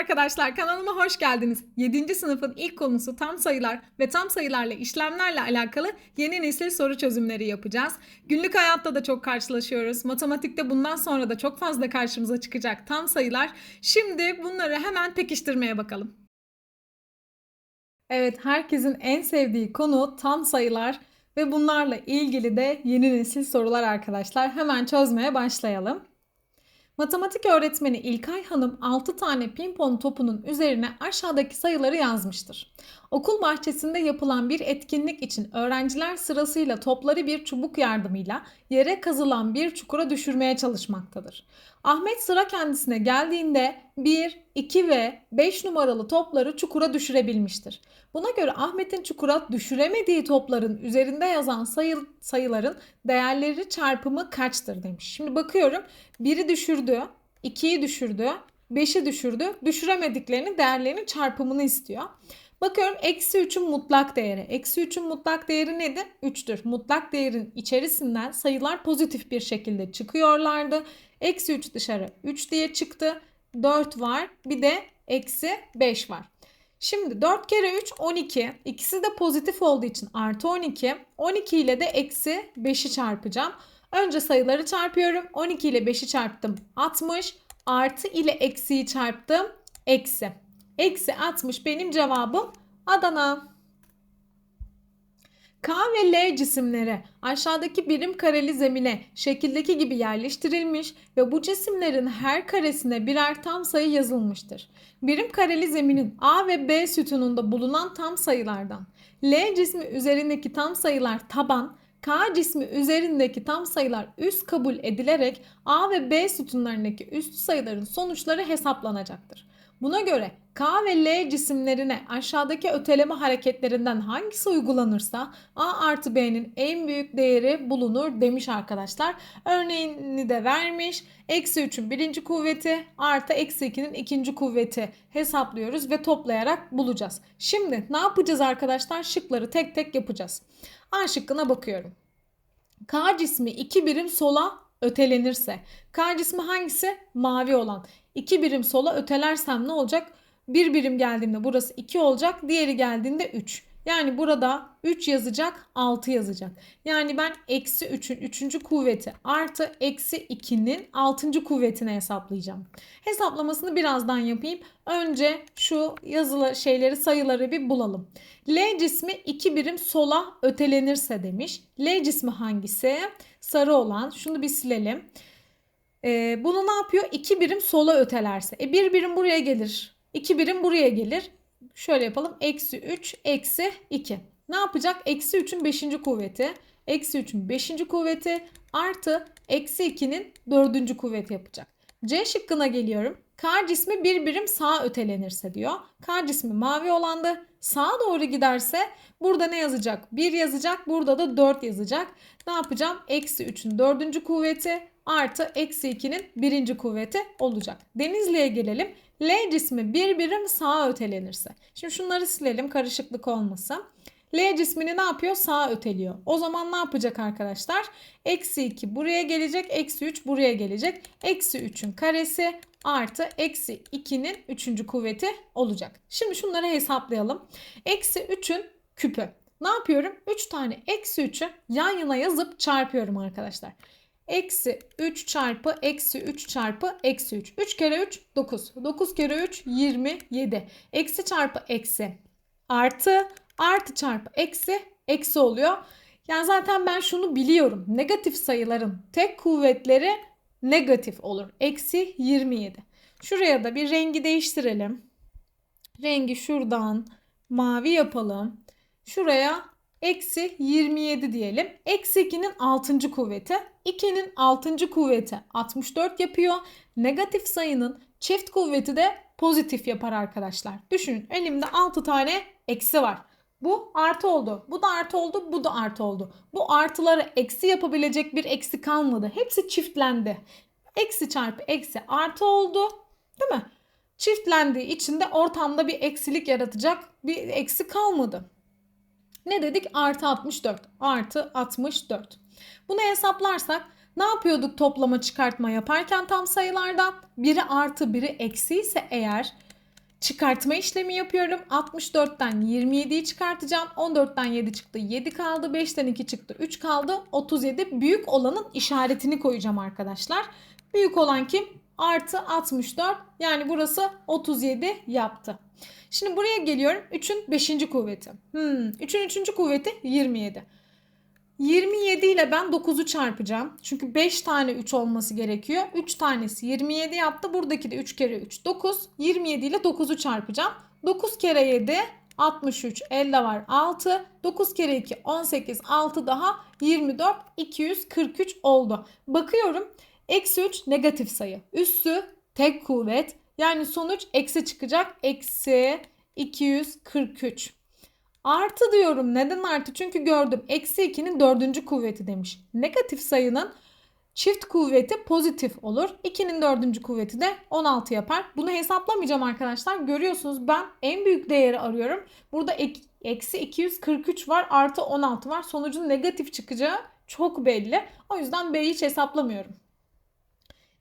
arkadaşlar kanalıma hoş geldiniz. 7. sınıfın ilk konusu tam sayılar ve tam sayılarla işlemlerle alakalı yeni nesil soru çözümleri yapacağız. Günlük hayatta da çok karşılaşıyoruz. Matematikte bundan sonra da çok fazla karşımıza çıkacak tam sayılar. Şimdi bunları hemen pekiştirmeye bakalım. Evet herkesin en sevdiği konu tam sayılar ve bunlarla ilgili de yeni nesil sorular arkadaşlar. Hemen çözmeye başlayalım. Matematik öğretmeni İlkay Hanım 6 tane pimpon topunun üzerine aşağıdaki sayıları yazmıştır. Okul bahçesinde yapılan bir etkinlik için öğrenciler sırasıyla topları bir çubuk yardımıyla yere kazılan bir çukura düşürmeye çalışmaktadır. Ahmet sıra kendisine geldiğinde 1, 2 ve 5 numaralı topları çukura düşürebilmiştir. Buna göre Ahmet'in çukura düşüremediği topların üzerinde yazan sayı, sayıların değerleri çarpımı kaçtır demiş. Şimdi bakıyorum 1'i düşürdü, 2'yi düşürdü, 5'i düşürdü. Düşüremediklerinin değerlerinin çarpımını istiyor. Bakıyorum eksi 3'ün mutlak değeri. Eksi 3'ün mutlak değeri nedir? 3'tür. Mutlak değerin içerisinden sayılar pozitif bir şekilde çıkıyorlardı. Eksi 3 dışarı 3 diye çıktı. 4 var. Bir de eksi 5 var. Şimdi 4 kere 3 12. İkisi de pozitif olduğu için artı 12. 12 ile de eksi 5'i çarpacağım. Önce sayıları çarpıyorum. 12 ile 5'i çarptım. 60. Artı ile eksiyi çarptım. Eksi. Eksi 60 benim cevabım Adana. K ve L cisimleri aşağıdaki birim kareli zemine şekildeki gibi yerleştirilmiş ve bu cisimlerin her karesine birer tam sayı yazılmıştır. Birim kareli zeminin A ve B sütununda bulunan tam sayılardan L cismi üzerindeki tam sayılar taban, K cismi üzerindeki tam sayılar üst kabul edilerek A ve B sütunlarındaki üst sayıların sonuçları hesaplanacaktır. Buna göre K ve L cisimlerine aşağıdaki öteleme hareketlerinden hangisi uygulanırsa A artı B'nin en büyük değeri bulunur demiş arkadaşlar. Örneğini de vermiş. Eksi 3'ün birinci kuvveti artı eksi 2'nin ikinci kuvveti hesaplıyoruz ve toplayarak bulacağız. Şimdi ne yapacağız arkadaşlar? Şıkları tek tek yapacağız. A şıkkına bakıyorum. K cismi 2 birim sola ötelenirse. K cismi hangisi? Mavi olan. 2 birim sola ötelersem ne olacak? Bir birim geldiğinde burası 2 olacak. Diğeri geldiğinde 3. Yani burada 3 yazacak 6 yazacak. Yani ben eksi 3'ün 3. kuvveti artı eksi 2'nin 6. kuvvetini hesaplayacağım. Hesaplamasını birazdan yapayım. Önce şu yazılı şeyleri sayıları bir bulalım. L cismi 2 birim sola ötelenirse demiş. L cismi hangisi? Sarı olan. Şunu bir silelim. Ee, bunu ne yapıyor? 2 birim sola ötelerse. E 1 birim buraya gelir. 2 birim buraya gelir. Şöyle yapalım. Eksi 3, eksi 2. Ne yapacak? Eksi 3'ün 5. kuvveti. Eksi 3'ün 5. kuvveti artı eksi 2'nin 4. kuvveti yapacak. C şıkkına geliyorum. K cismi bir birim sağa ötelenirse diyor. K cismi mavi olandı. Sağa doğru giderse burada ne yazacak? 1 yazacak. Burada da 4 yazacak. Ne yapacağım? Eksi 3'ün 4. kuvveti artı eksi 2'nin 1. kuvveti olacak. Denizli'ye gelelim. L cismi bir birim sağa ötelenirse. Şimdi şunları silelim karışıklık olmasın. L cismini ne yapıyor? Sağa öteliyor. O zaman ne yapacak arkadaşlar? Eksi 2 buraya gelecek. Eksi 3 buraya gelecek. Eksi 3'ün karesi artı eksi 2'nin 3. kuvveti olacak. Şimdi şunları hesaplayalım. Eksi 3'ün küpü. Ne yapıyorum? 3 tane eksi 3'ü yan yana yazıp çarpıyorum arkadaşlar. Eksi 3 çarpı eksi 3 çarpı eksi 3. 3 kere 3 9. 9 kere 3 27. Eksi çarpı eksi artı artı çarpı eksi eksi oluyor. Yani zaten ben şunu biliyorum. Negatif sayıların tek kuvvetleri negatif olur. Eksi 27. Şuraya da bir rengi değiştirelim. Rengi şuradan mavi yapalım. Şuraya eksi 27 diyelim. Eksi 2'nin 6. kuvveti. 2'nin 6. kuvveti 64 yapıyor. Negatif sayının çift kuvveti de pozitif yapar arkadaşlar. Düşünün elimde 6 tane eksi var. Bu artı oldu. Bu da artı oldu. Bu da artı oldu. Bu artıları eksi yapabilecek bir eksi kalmadı. Hepsi çiftlendi. Eksi çarpı eksi artı oldu. Değil mi? Çiftlendiği için de ortamda bir eksilik yaratacak bir eksi kalmadı. Ne dedik? Artı 64. Artı 64. Bunu hesaplarsak ne yapıyorduk toplama çıkartma yaparken tam sayılarda? Biri artı biri eksi ise eğer çıkartma işlemi yapıyorum. 64'ten 27'yi çıkartacağım. 14'ten 7 çıktı. 7 kaldı. 5'ten 2 çıktı. 3 kaldı. 37. Büyük olanın işaretini koyacağım arkadaşlar. Büyük olan kim? Artı 64. Yani burası 37 yaptı. Şimdi buraya geliyorum. 3'ün 5. kuvveti. Hmm, 3'ün 3. kuvveti 27. 27 ile ben 9'u çarpacağım. Çünkü 5 tane 3 olması gerekiyor. 3 tanesi 27 yaptı. Buradaki de 3 kere 3 9. 27 ile 9'u çarpacağım. 9 kere 7 63 elde var 6. 9 kere 2 18 6 daha 24 243 oldu. Bakıyorum eksi 3 negatif sayı. Üssü tek kuvvet yani sonuç eksi çıkacak. Eksi 243. Artı diyorum. Neden artı? Çünkü gördüm. Eksi 2'nin dördüncü kuvveti demiş. Negatif sayının çift kuvveti pozitif olur. 2'nin dördüncü kuvveti de 16 yapar. Bunu hesaplamayacağım arkadaşlar. Görüyorsunuz ben en büyük değeri arıyorum. Burada ek, eksi 243 var artı 16 var. Sonucun negatif çıkacağı çok belli. O yüzden B'yi hiç hesaplamıyorum.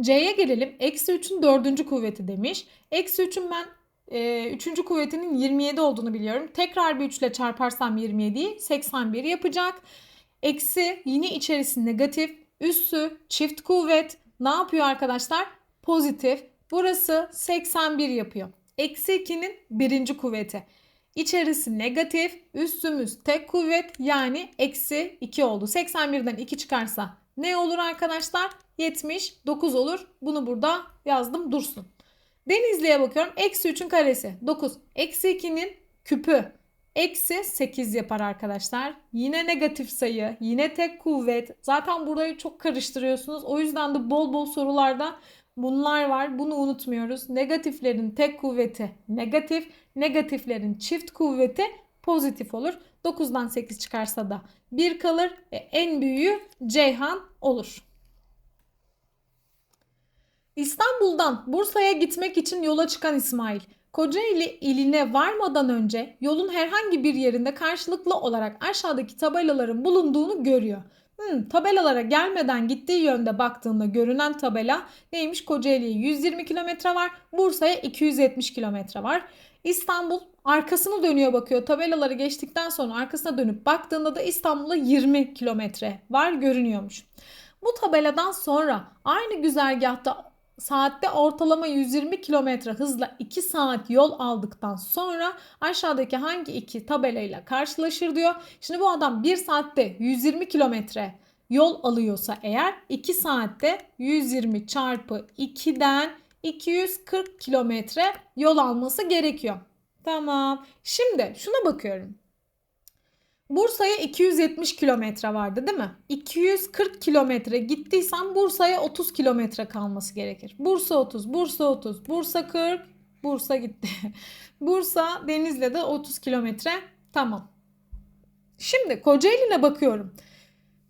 C'ye gelelim. Eksi 3'ün dördüncü kuvveti demiş. Eksi 3'ün ben e, üçüncü kuvvetinin 27 olduğunu biliyorum. Tekrar bir 3 ile çarparsam 27'yi 81 yapacak. Eksi yine içerisi negatif. Üssü çift kuvvet. Ne yapıyor arkadaşlar? Pozitif. Burası 81 yapıyor. Eksi 2'nin birinci kuvveti. İçerisi negatif. Üssümüz tek kuvvet yani eksi 2 oldu. 81'den 2 çıkarsa ne olur arkadaşlar? 79 olur. Bunu burada yazdım dursun. Denizli'ye bakıyorum. Eksi 3'ün karesi 9. Eksi 2'nin küpü. Eksi 8 yapar arkadaşlar. Yine negatif sayı. Yine tek kuvvet. Zaten burayı çok karıştırıyorsunuz. O yüzden de bol bol sorularda bunlar var. Bunu unutmuyoruz. Negatiflerin tek kuvveti negatif. Negatiflerin çift kuvveti pozitif olur. 9'dan 8 çıkarsa da 1 kalır. ve en büyüğü Ceyhan olur. İstanbul'dan Bursa'ya gitmek için yola çıkan İsmail, Kocaeli iline varmadan önce yolun herhangi bir yerinde karşılıklı olarak aşağıdaki tabelaların bulunduğunu görüyor. Hmm, tabelalara gelmeden gittiği yönde baktığında görünen tabela neymiş? Kocaeli'ye 120 kilometre var, Bursa'ya 270 kilometre var. İstanbul arkasını dönüyor bakıyor. Tabelaları geçtikten sonra arkasına dönüp baktığında da İstanbul'a 20 kilometre var görünüyormuş. Bu tabeladan sonra aynı güzergahta saatte ortalama 120 km hızla 2 saat yol aldıktan sonra aşağıdaki hangi iki tabelayla karşılaşır diyor. Şimdi bu adam 1 saatte 120 km yol alıyorsa eğer 2 saatte 120 çarpı 2'den 240 kilometre yol alması gerekiyor. Tamam. Şimdi şuna bakıyorum. Bursa'ya 270 kilometre vardı değil mi? 240 kilometre gittiysem Bursa'ya 30 kilometre kalması gerekir. Bursa 30, Bursa 30, Bursa 40, Bursa gitti. Bursa Denizli'de 30 kilometre. Tamam. Şimdi Kocaeli'ne bakıyorum.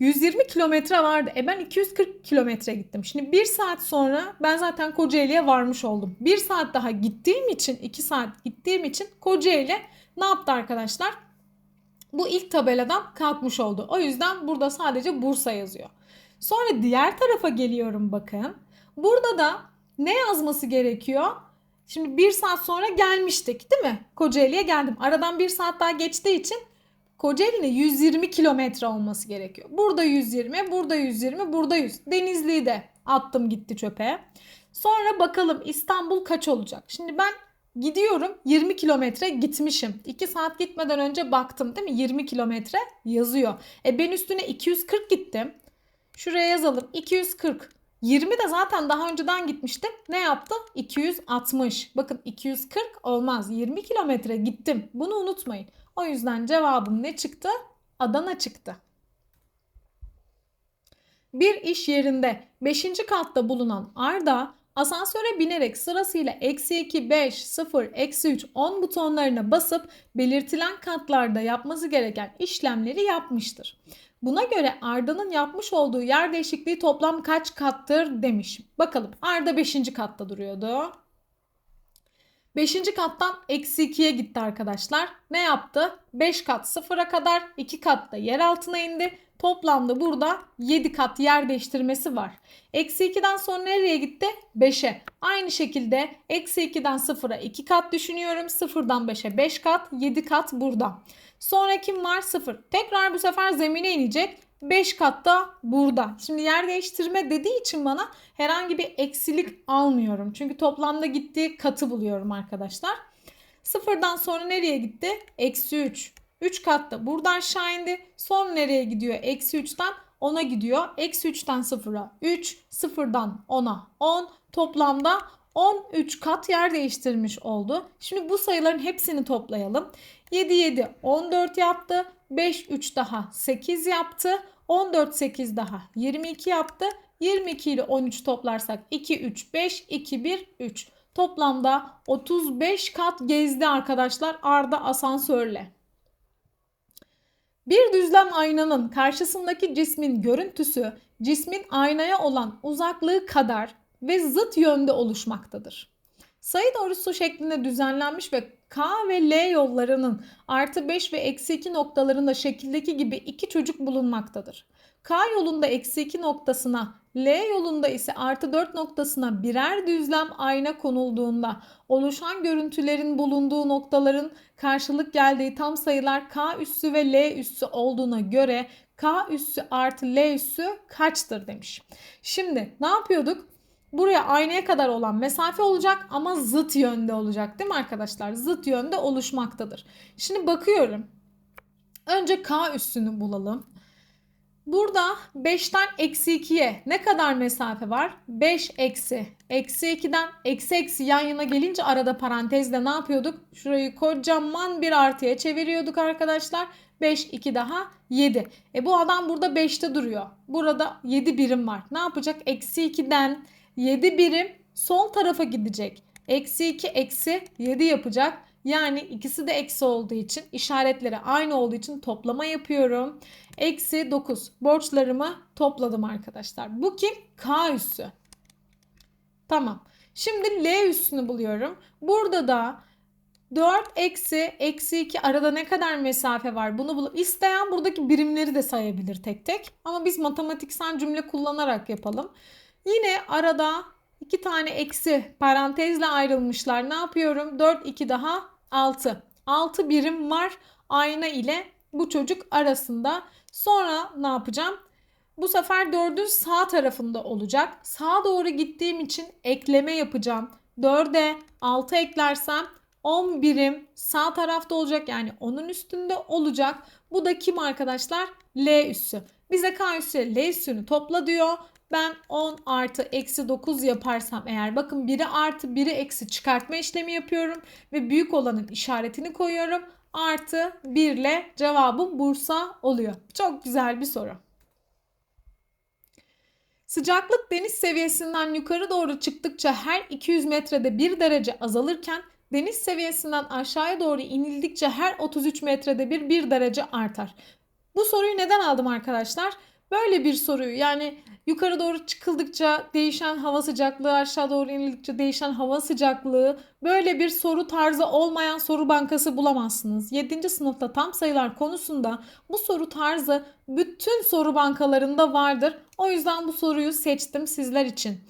120 kilometre vardı. E ben 240 kilometre gittim. Şimdi bir saat sonra ben zaten Kocaeli'ye varmış oldum. Bir saat daha gittiğim için, iki saat gittiğim için Kocaeli ne yaptı arkadaşlar? Bu ilk tabeladan kalkmış oldu. O yüzden burada sadece Bursa yazıyor. Sonra diğer tarafa geliyorum bakın. Burada da ne yazması gerekiyor? Şimdi bir saat sonra gelmiştik değil mi? Kocaeli'ye geldim. Aradan bir saat daha geçtiği için Kocaeli'ne 120 kilometre olması gerekiyor. Burada 120, burada 120, burada 100. Denizli'yi de attım gitti çöpe. Sonra bakalım İstanbul kaç olacak? Şimdi ben Gidiyorum 20 kilometre gitmişim. 2 saat gitmeden önce baktım değil mi? 20 kilometre yazıyor. E ben üstüne 240 gittim. Şuraya yazalım 240. 20 de zaten daha önceden gitmiştim. Ne yaptı? 260. Bakın 240 olmaz. 20 kilometre gittim. Bunu unutmayın. O yüzden cevabım ne çıktı? Adana çıktı. Bir iş yerinde 5. katta bulunan Arda Asansöre binerek sırasıyla eksi 2, 5, 0, eksi 3, 10 butonlarına basıp belirtilen katlarda yapması gereken işlemleri yapmıştır. Buna göre Arda'nın yapmış olduğu yer değişikliği toplam kaç kattır demiş. Bakalım Arda 5. katta duruyordu. 5. kattan eksi 2'ye gitti arkadaşlar. Ne yaptı? 5 kat 0'a kadar 2 kat da yer altına indi. Toplamda burada 7 kat yer değiştirmesi var. Eksi 2'den sonra nereye gitti? 5'e. Aynı şekilde eksi 2'den 0'a 2 kat düşünüyorum. 0'dan 5'e 5 kat, 7 kat burada. Sonra kim var? 0. Tekrar bu sefer zemine inecek. 5 katta burada. Şimdi yer değiştirme dediği için bana herhangi bir eksilik almıyorum. Çünkü toplamda gittiği katı buluyorum arkadaşlar. Sıfırdan sonra nereye gitti? Eksi 3. 3 katta burada aşağı indi. Sonra nereye gidiyor? Eksi 3'ten 10'a gidiyor. Eksi 3'ten 0'a 3. 0'dan 10'a 10. Toplamda 13 kat yer değiştirmiş oldu. Şimdi bu sayıların hepsini toplayalım. 7 7 14 yaptı. 5 3 daha 8 yaptı. 14 8 daha 22 yaptı. 22 ile 13 toplarsak 2 3 5 2 1 3. Toplamda 35 kat gezdi arkadaşlar Arda asansörle. Bir düzlem aynanın karşısındaki cismin görüntüsü cismin aynaya olan uzaklığı kadar ve zıt yönde oluşmaktadır. Sayı doğrusu şeklinde düzenlenmiş ve K ve L yollarının artı 5 ve eksi 2 noktalarında şekildeki gibi iki çocuk bulunmaktadır. K yolunda eksi 2 noktasına, L yolunda ise artı 4 noktasına birer düzlem ayna konulduğunda oluşan görüntülerin bulunduğu noktaların karşılık geldiği tam sayılar K üssü ve L üssü olduğuna göre K üssü artı L üssü kaçtır demiş. Şimdi ne yapıyorduk? Buraya aynaya kadar olan mesafe olacak ama zıt yönde olacak değil mi arkadaşlar? Zıt yönde oluşmaktadır. Şimdi bakıyorum. Önce K üssünü bulalım. Burada 5'ten eksi 2'ye ne kadar mesafe var? 5 eksi. Eksi 2'den eksi eksi yan yana gelince arada parantezle ne yapıyorduk? Şurayı kocaman bir artıya çeviriyorduk arkadaşlar. 5 2 daha 7. E bu adam burada 5'te duruyor. Burada 7 birim var. Ne yapacak? Eksi 2'den 7 birim sol tarafa gidecek. Eksi 2 eksi 7 yapacak. Yani ikisi de eksi olduğu için işaretleri aynı olduğu için toplama yapıyorum. Eksi 9 borçlarımı topladım arkadaşlar. Bu kim? K üssü. Tamam. Şimdi L üssünü buluyorum. Burada da 4 eksi eksi 2 arada ne kadar mesafe var bunu bulup isteyen buradaki birimleri de sayabilir tek tek. Ama biz matematiksel cümle kullanarak yapalım. Yine arada iki tane eksi parantezle ayrılmışlar. Ne yapıyorum? 4 2 daha 6. 6 birim var ayna ile bu çocuk arasında. Sonra ne yapacağım? Bu sefer 4'ün sağ tarafında olacak. Sağa doğru gittiğim için ekleme yapacağım. 4'e 6 eklersem 10 birim sağ tarafta olacak. Yani onun üstünde olacak. Bu da kim arkadaşlar? L üssü. Bize K üssü L üssünü topla diyor. Ben 10 artı eksi 9 yaparsam eğer bakın biri artı biri eksi çıkartma işlemi yapıyorum. Ve büyük olanın işaretini koyuyorum. Artı 1 ile cevabım Bursa oluyor. Çok güzel bir soru. Sıcaklık deniz seviyesinden yukarı doğru çıktıkça her 200 metrede 1 derece azalırken deniz seviyesinden aşağıya doğru inildikçe her 33 metrede bir 1 derece artar. Bu soruyu neden aldım arkadaşlar? Böyle bir soruyu yani yukarı doğru çıkıldıkça değişen hava sıcaklığı, aşağı doğru inildikçe değişen hava sıcaklığı böyle bir soru tarzı olmayan soru bankası bulamazsınız. 7. sınıfta tam sayılar konusunda bu soru tarzı bütün soru bankalarında vardır. O yüzden bu soruyu seçtim sizler için.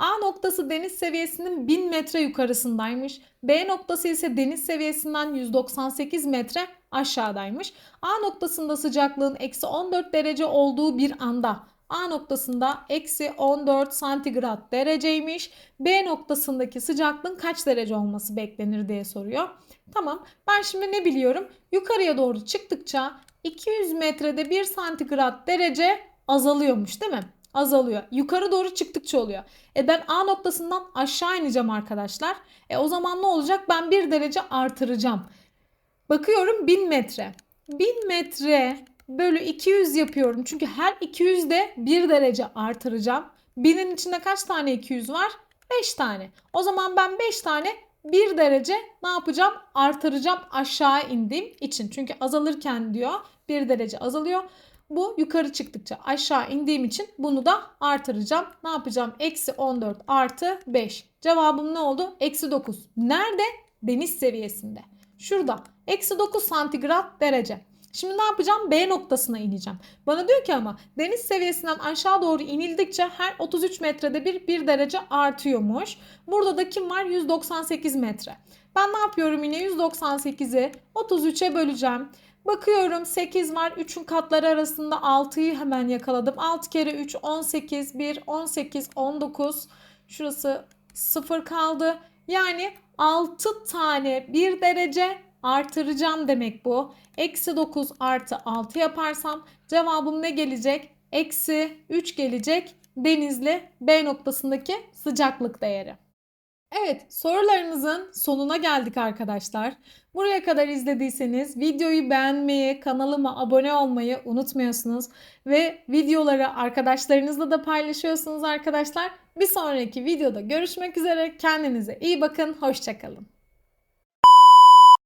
A noktası deniz seviyesinin 1000 metre yukarısındaymış. B noktası ise deniz seviyesinden 198 metre aşağıdaymış. A noktasında sıcaklığın eksi 14 derece olduğu bir anda A noktasında eksi 14 santigrat dereceymiş. B noktasındaki sıcaklığın kaç derece olması beklenir diye soruyor. Tamam ben şimdi ne biliyorum? Yukarıya doğru çıktıkça 200 metrede 1 santigrat derece azalıyormuş değil mi? Azalıyor. Yukarı doğru çıktıkça oluyor. E ben A noktasından aşağı ineceğim arkadaşlar. E o zaman ne olacak? Ben 1 derece artıracağım. Bakıyorum 1000 metre. 1000 metre bölü 200 yapıyorum. Çünkü her 200'de 1 derece artıracağım. 1000'in içinde kaç tane 200 var? 5 tane. O zaman ben 5 tane 1 derece ne yapacağım? Artıracağım aşağı indiğim için. Çünkü azalırken diyor 1 derece azalıyor. Bu yukarı çıktıkça aşağı indiğim için bunu da artıracağım. Ne yapacağım? Eksi 14 artı 5. Cevabım ne oldu? Eksi 9. Nerede? Deniz seviyesinde. Şurada. Eksi 9 santigrat derece. Şimdi ne yapacağım? B noktasına ineceğim. Bana diyor ki ama deniz seviyesinden aşağı doğru inildikçe her 33 metrede bir 1 derece artıyormuş. Burada da kim var? 198 metre. Ben ne yapıyorum yine 198'i 33'e böleceğim. Bakıyorum 8 var. 3'ün katları arasında 6'yı hemen yakaladım. 6 kere 3 18 1 18 19. Şurası 0 kaldı. Yani 6 tane 1 derece artıracağım demek bu. Eksi 9 artı 6 yaparsam cevabım ne gelecek? Eksi 3 gelecek Denizli B noktasındaki sıcaklık değeri. Evet sorularımızın sonuna geldik arkadaşlar. Buraya kadar izlediyseniz videoyu beğenmeyi, kanalıma abone olmayı unutmuyorsunuz. Ve videoları arkadaşlarınızla da paylaşıyorsunuz arkadaşlar. Bir sonraki videoda görüşmek üzere. Kendinize iyi bakın. Hoşçakalın.